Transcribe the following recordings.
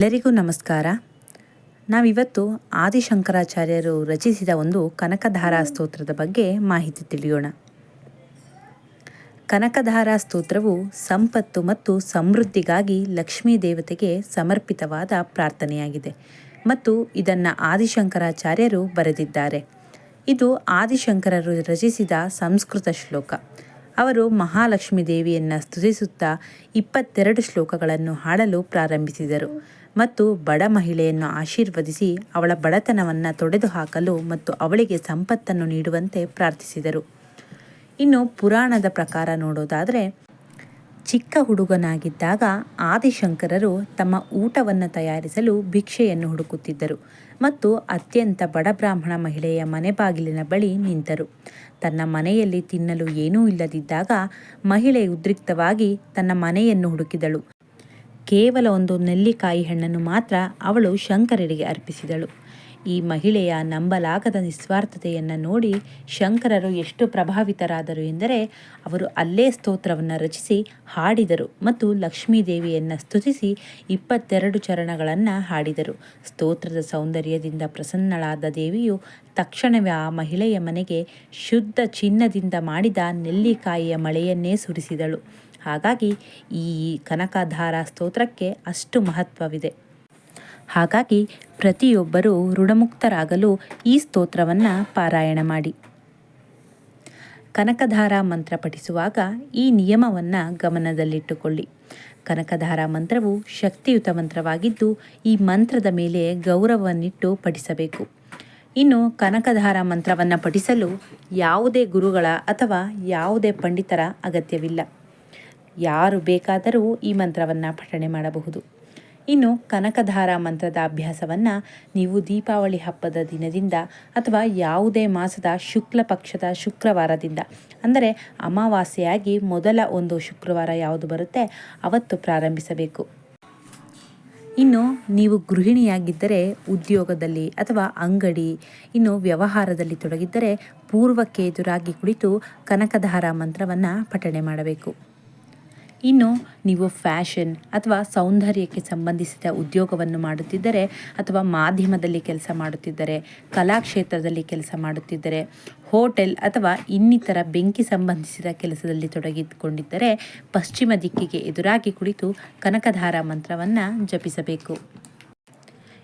ಎಲ್ಲರಿಗೂ ನಮಸ್ಕಾರ. ನಾವಿವತ್ತು ಆದಿಶಂಕರಾಚಾರ್ಯರು ರಚಿಸಿದ ಒಂದು ಕನಕಧಾರಾ ಸ್ತೋತ್ರದ ಬಗ್ಗೆ ಮಾಹಿತಿ ತಿಳಿಯೋಣ. ಕನಕಧಾರಾ ಸ್ತೋತ್ರವು ಸಂಪತ್ತು ಮತ್ತು ಸಮೃದ್ಧಿಗಾಗಿ ಲಕ್ಷ್ಮೀ ದೇವತೆಗೆ ಸಮರ್ಪಿತವಾದ ಪ್ರಾರ್ಥನೆಯಾಗಿದೆ ಮತ್ತು ಇದನ್ನು ಆದಿಶಂಕರಾಚಾರ್ಯರು ಬರೆದಿದ್ದಾರೆ. ಇದು ಆದಿಶಂಕರರು ರಚಿಸಿದ ಸಂಸ್ಕೃತ ಶ್ಲೋಕ. ಅವರು ಮಹಾಲಕ್ಷ್ಮೀ ದೇವಿಯನ್ನು ಸ್ತುತಿಸುತ್ತಾ ಇಪ್ಪತ್ತೆರಡು ಶ್ಲೋಕಗಳನ್ನು ಹಾಡಲು ಪ್ರಾರಂಭಿಸಿದರು. ಮತ್ತು ಬಡ ಮಹಿಳೆಯನ್ನು ಆಶೀರ್ವದಿಸಿ ಅವಳ ಬಡತನವನ್ನು ತೊಡೆದುಹಾಕಲು ಮತ್ತು ಅವಳಿಗೆ ಸಂಪತ್ತನ್ನು ನೀಡುವಂತೆ ಪ್ರಾರ್ಥಿಸಿದರು. ಇನ್ನು ಪುರಾಣದ ಪ್ರಕಾರ ನೋಡೋದಾದರೆ, ಚಿಕ್ಕ ಹುಡುಗನಾಗಿದ್ದಾಗ ಆದಿಶಂಕರರು ತಮ್ಮ ಊಟವನ್ನು ತಯಾರಿಸಲು ಭಿಕ್ಷೆಯನ್ನು ಹುಡುಕುತ್ತಿದ್ದರು ಮತ್ತು ಅತ್ಯಂತ ಬಡ ಬ್ರಾಹ್ಮಣ ಮಹಿಳೆಯ ಮನೆ ಬಾಗಿಲಿನ ಬಳಿ ನಿಂತರು. ತನ್ನ ಮನೆಯಲ್ಲಿ ತಿನ್ನಲು ಏನೂ ಇಲ್ಲದಿದ್ದಾಗ ಮಹಿಳೆ ಉದ್ರಿಕ್ತವಾಗಿ ತನ್ನ ಮನೆಯನ್ನು ಹುಡುಕಿದಳು. ಕೇವಲ ಒಂದು ನೆಲ್ಲಿಕಾಯಿ ಹಣ್ಣನ್ನು ಮಾತ್ರ ಅವಳು ಶಂಕರರಿಗೆ ಅರ್ಪಿಸಿದಳು. ಈ ಮಹಿಳೆಯ ನಂಬಲಾಗದ ನಿಸ್ವಾರ್ಥತೆಯನ್ನು ನೋಡಿ ಶಂಕರರು ಎಷ್ಟು ಪ್ರಭಾವಿತರಾದರು ಎಂದರೆ ಅವರು ಅಲ್ಲೇ ಸ್ತೋತ್ರವನ್ನು ರಚಿಸಿ ಹಾಡಿದರು ಮತ್ತು ಲಕ್ಷ್ಮೀದೇವಿಯನ್ನು ಸ್ತುತಿಸಿ ಇಪ್ಪತ್ತೆರಡು ಚರಣಗಳನ್ನು ಹಾಡಿದರು. ಸ್ತೋತ್ರದ ಸೌಂದರ್ಯದಿಂದ ಪ್ರಸನ್ನಳಾದ ದೇವಿಯು ತಕ್ಷಣವೇ ಆ ಮಹಿಳೆಯ ಮನೆಗೆ ಶುದ್ಧ ಚಿನ್ನದಿಂದ ಮಾಡಿದ ನೆಲ್ಲಿಕಾಯಿಯ ಮಳೆಯನ್ನೇ ಸುರಿಸಿದಳು. ಹಾಗಾಗಿ ಈ ಕನಕಧಾರ ಸ್ತೋತ್ರಕ್ಕೆ ಅಷ್ಟು ಮಹತ್ವವಿದೆ. ಹಾಗಾಗಿ ಪ್ರತಿಯೊಬ್ಬರೂ ಋಣಮುಕ್ತರಾಗಲು ಈ ಸ್ತೋತ್ರವನ್ನು ಪಾರಾಯಣ ಮಾಡಿ. ಕನಕಧಾರ ಮಂತ್ರ ಪಠಿಸುವಾಗ ಈ ನಿಯಮವನ್ನು ಗಮನದಲ್ಲಿಟ್ಟುಕೊಳ್ಳಿ. ಕನಕಧಾರ ಮಂತ್ರವು ಶಕ್ತಿಯುತ ಮಂತ್ರವಾಗಿದ್ದು ಈ ಮಂತ್ರದ ಮೇಲೆ ಗೌರವವನ್ನಿಟ್ಟು ಪಠಿಸಬೇಕು. ಇನ್ನು ಕನಕಧಾರ ಮಂತ್ರವನ್ನು ಪಠಿಸಲು ಯಾವುದೇ ಗುರುಗಳ ಅಥವಾ ಯಾವುದೇ ಪಂಡಿತರ ಅಗತ್ಯವಿಲ್ಲ. ಯಾರು ಬೇಕಾದರೂ ಈ ಮಂತ್ರವನ್ನು ಪಠಣೆ ಮಾಡಬಹುದು. ಇನ್ನು ಕನಕಧಾರ ಮಂತ್ರದ ಅಭ್ಯಾಸವನ್ನು ನೀವು ದೀಪಾವಳಿ ಹಬ್ಬದ ದಿನದಿಂದ ಅಥವಾ ಯಾವುದೇ ಮಾಸದ ಶುಕ್ಲ ಪಕ್ಷದ ಶುಕ್ರವಾರದಿಂದ, ಅಂದರೆ ಅಮಾವಾಸ್ಯೆಯಾಗಿ ಮೊದಲ ಒಂದು ಶುಕ್ರವಾರ ಯಾವುದು ಬರುತ್ತೆ ಅವತ್ತು ಪ್ರಾರಂಭಿಸಬೇಕು. ಇನ್ನು ನೀವು ಗೃಹಿಣಿಯಾಗಿದ್ದರೆ ಉದ್ಯೋಗದಲ್ಲಿ ಅಥವಾ ಅಂಗಡಿ, ಇನ್ನು ವ್ಯವಹಾರದಲ್ಲಿ ತೊಡಗಿದ್ದರೆ ಪೂರ್ವಕ್ಕೆ ಎದುರಾಗಿ ಕುಳಿತು ಕನಕಧಾರ ಮಂತ್ರವನ್ನು ಪಠಣೆ ಮಾಡಬೇಕು. ಇನ್ನು ನೀವು ಫ್ಯಾಷನ್ ಅಥವಾ ಸೌಂದರ್ಯಕ್ಕೆ ಸಂಬಂಧಿಸಿದ ಉದ್ಯೋಗವನ್ನು ಮಾಡುತ್ತಿದ್ದರೆ ಅಥವಾ ಮಾಧ್ಯಮದಲ್ಲಿ ಕೆಲಸ ಮಾಡುತ್ತಿದ್ದರೆ, ಕಲಾಕ್ಷೇತ್ರದಲ್ಲಿ ಕೆಲಸ ಮಾಡುತ್ತಿದ್ದರೆ, ಹೋಟೆಲ್ ಅಥವಾ ಇನ್ನಿತರ ಬೆಂಕಿ ಸಂಬಂಧಿಸಿದ ಕೆಲಸದಲ್ಲಿ ತೊಡಗಿಕೊಂಡಿದ್ದರೆ ಪಶ್ಚಿಮ ದಿಕ್ಕಿಗೆ ಎದುರಾಗಿ ಕುಳಿತು ಕನಕಧಾರ ಮಂತ್ರವನ್ನು ಜಪಿಸಬೇಕು.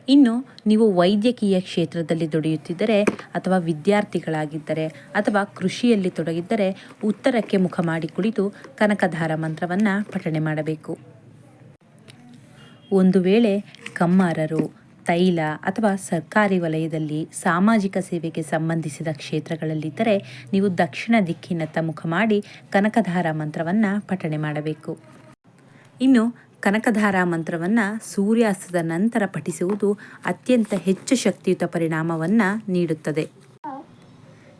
ಇನ್ನು ನೀವು ವೈದ್ಯಕೀಯ ಕ್ಷೇತ್ರದಲ್ಲಿ ದುಡಿಯುತ್ತಿದ್ದರೆ ಅಥವಾ ವಿದ್ಯಾರ್ಥಿಗಳಾಗಿದ್ದರೆ ಅಥವಾ ಕೃಷಿಯಲ್ಲಿ ತೊಡಗಿದ್ದರೆ ಉತ್ತರಕ್ಕೆ ಮುಖ ಮಾಡಿ ಕುಳಿತು ಕನಕಧಾರ ಮಂತ್ರವನ್ನು ಪಠಣೆ ಮಾಡಬೇಕು. ಒಂದು ವೇಳೆ ಕಮ್ಮಾರರು, ತೈಲ ಅಥವಾ ಸರ್ಕಾರಿ ವಲಯದಲ್ಲಿ ಸಾಮಾಜಿಕ ಸೇವೆಗೆ ಸಂಬಂಧಿಸಿದ ಕ್ಷೇತ್ರಗಳಲ್ಲಿದ್ದರೆ ನೀವು ದಕ್ಷಿಣ ದಿಕ್ಕಿನತ್ತ ಮುಖ ಮಾಡಿ ಕನಕಧಾರ ಮಂತ್ರವನ್ನು ಪಠಣೆ ಮಾಡಬೇಕು. ಇನ್ನು ಕನಕಧಾರ ಮಂತ್ರವನ್ನು ಸೂರ್ಯಾಸ್ತದ ನಂತರ ಪಠಿಸುವುದು ಅತ್ಯಂತ ಹೆಚ್ಚು ಶಕ್ತಿಯುತ ಪರಿಣಾಮವನ್ನು ನೀಡುತ್ತದೆ.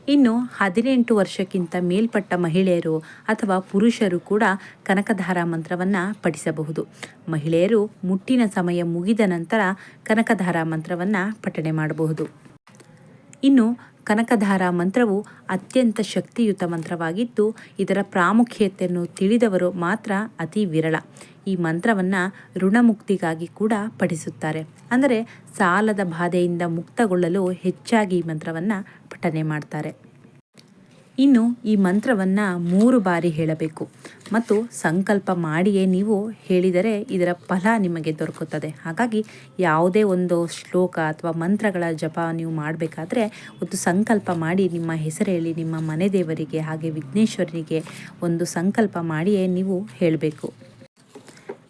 ಇನ್ನು ಹದಿನೆಂಟು ವರ್ಷಕ್ಕಿಂತ ಮೇಲ್ಪಟ್ಟ ಮಹಿಳೆಯರು ಅಥವಾ ಪುರುಷರು ಕೂಡ ಕನಕಧಾರಾ ಮಂತ್ರವನ್ನು ಪಠಿಸಬಹುದು. ಮಹಿಳೆಯರು ಮುಟ್ಟಿನ ಸಮಯ ಮುಗಿದ ನಂತರ ಕನಕಧಾರಾ ಮಂತ್ರವನ್ನು ಪಠಣೆ ಮಾಡಬಹುದು. ಇನ್ನು ಕನಕಧಾರಾ ಮಂತ್ರವು ಅತ್ಯಂತ ಶಕ್ತಿಯುತ ಮಂತ್ರವಾಗಿದ್ದು, ಇದರ ಪ್ರಾಮುಖ್ಯತೆಯನ್ನು ತಿಳಿದವರು ಮಾತ್ರ ಅತಿ ವಿರಳ. ಈ ಮಂತ್ರವನ್ನು ಋಣಮುಕ್ತಿಗಾಗಿ ಕೂಡ ಪಠಿಸುತ್ತಾರೆ. ಅಂದರೆ ಸಾಲದ ಬಾಧೆಯಿಂದ ಮುಕ್ತಗೊಳ್ಳಲು ಹೆಚ್ಚಾಗಿ ಈ ಮಂತ್ರವನ್ನು ಪಠನೆ ಮಾಡ್ತಾರೆ. ಇನ್ನು ಈ ಮಂತ್ರವನ್ನು ಮೂರು ಬಾರಿ ಹೇಳಬೇಕು. ಮತ್ತು ಸಂಕಲ್ಪ ಮಾಡಿಯೇ ನೀವು ಹೇಳಿದರೆ ಇದರ ಫಲ ನಿಮಗೆ ದೊರಕುತ್ತದೆ. ಹಾಗಾಗಿ ಯಾವುದೇ ಒಂದು ಶ್ಲೋಕ ಅಥವಾ ಮಂತ್ರಗಳ ಜಪ ನೀವು ಮಾಡಬೇಕಾದ್ರೆ ಒಂದು ಸಂಕಲ್ಪ ಮಾಡಿ ನಿಮ್ಮ ಹೆಸರೇಳಿ, ನಿಮ್ಮ ಮನೆ ದೇವರಿಗೆ ಹಾಗೆ ವಿಘ್ನೇಶ್ವರನಿಗೆ ಒಂದು ಸಂಕಲ್ಪ ಮಾಡಿಯೇ ನೀವು ಹೇಳಬೇಕು.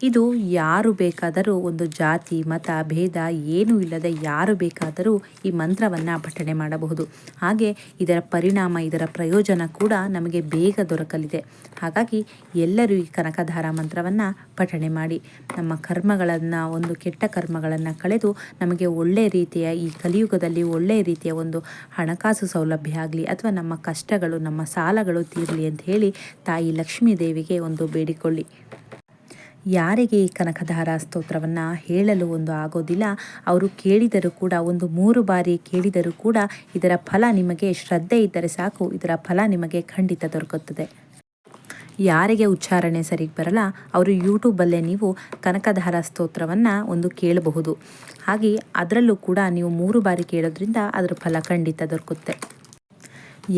ಇದು ಯಾರು ಬೇಕಾದರೂ ಒಂದು ಜಾತಿ, ಮತ, ಭೇದ ಏನೂ ಇಲ್ಲದೆ ಯಾರು ಬೇಕಾದರೂ ಈ ಮಂತ್ರವನ್ನು ಪಠಣೆ ಮಾಡಬಹುದು. ಹಾಗೆ ಇದರ ಪರಿಣಾಮ, ಇದರ ಪ್ರಯೋಜನ ಕೂಡ ನಮಗೆ ಬೇಗ ದೊರಕಲಿದೆ. ಹಾಗಾಗಿ ಎಲ್ಲರೂ ಈ ಕನಕಧಾರ ಮಂತ್ರವನ್ನು ಪಠಣೆ ಮಾಡಿ. ನಮ್ಮ ಕರ್ಮಗಳನ್ನು, ಒಂದು ಕೆಟ್ಟ ಕರ್ಮಗಳನ್ನು ಕಳೆದು ನಮಗೆ ಒಳ್ಳೆಯ ರೀತಿಯ, ಈ ಕಲಿಯುಗದಲ್ಲಿ ಒಳ್ಳೆಯ ರೀತಿಯ ಒಂದು ಹಣಕಾಸು ಸೌಲಭ್ಯ ಆಗಲಿ ಅಥವಾ ನಮ್ಮ ಕಷ್ಟಗಳು, ನಮ್ಮ ಸಾಲಗಳು ತೀರಲಿ ಅಂತ ಹೇಳಿ ತಾಯಿ ಲಕ್ಷ್ಮೀ ದೇವಿಗೆ ಒಂದು ಬೇಡಿಕೊಳ್ಳಿ. ಯಾರಿಗೆ ಈ ಕನಕಧಾರ ಸ್ತೋತ್ರವನ್ನು ಹೇಳಲು ಒಂದು ಆಗೋದಿಲ್ಲ? ಅವರು ಕೇಳಿದರೂ ಕೂಡ, ಒಂದು ಮೂರು ಬಾರಿ ಕೇಳಿದರೂ ಕೂಡ ಇದರ ಫಲ ನಿಮಗೆ ಶ್ರದ್ಧೆ ಇದ್ದರೆ ಸಾಕು, ಇದರ ಫಲ ನಿಮಗೆ ಖಂಡಿತ ದೊರಕುತ್ತದೆ. ಯಾರಿಗೆ ಉಚ್ಚಾರಣೆ ಸರಿಗೆ ಬರಲ್ಲ, ಅವರು ಯೂಟ್ಯೂಬಲ್ಲೇ ನೀವು ಕನಕಧಾರ ಸ್ತೋತ್ರವನ್ನು ಒಂದು ಕೇಳಬಹುದು. ಹಾಗೆ ಅದರಲ್ಲೂ ಕೂಡ ನೀವು ಮೂರು ಬಾರಿ ಕೇಳೋದ್ರಿಂದ ಅದರ ಫಲ ಖಂಡಿತ ದೊರಕುತ್ತೆ.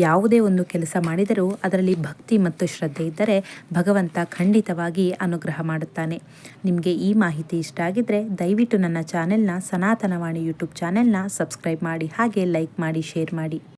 ಯಾವುದೇ ಒಂದು ಕೆಲಸ ಮಾಡಿದರೂ ಅದರಲ್ಲಿ ಭಕ್ತಿ ಮತ್ತು ಶ್ರದ್ಧೆ ಇದ್ದರೆ ಭಗವಂತ ಖಂಡಿತವಾಗಿ ಅನುಗ್ರಹ ಮಾಡುತ್ತಾನೆ. ನಿಮಗೆ ಈ ಮಾಹಿತಿ ಇಷ್ಟ ಆಗಿದ್ದರೆ ದಯವಿಟ್ಟು ನನ್ನ ಚಾನೆಲ್ನ ಸನಾತನವಾಣಿ ಯೂಟ್ಯೂಬ್ ಚಾನೆಲ್ನ ಸಬ್ಸ್ಕ್ರೈಬ್ ಮಾಡಿ ಹಾಗೆ ಲೈಕ್ ಮಾಡಿ, ಶೇರ್ ಮಾಡಿ.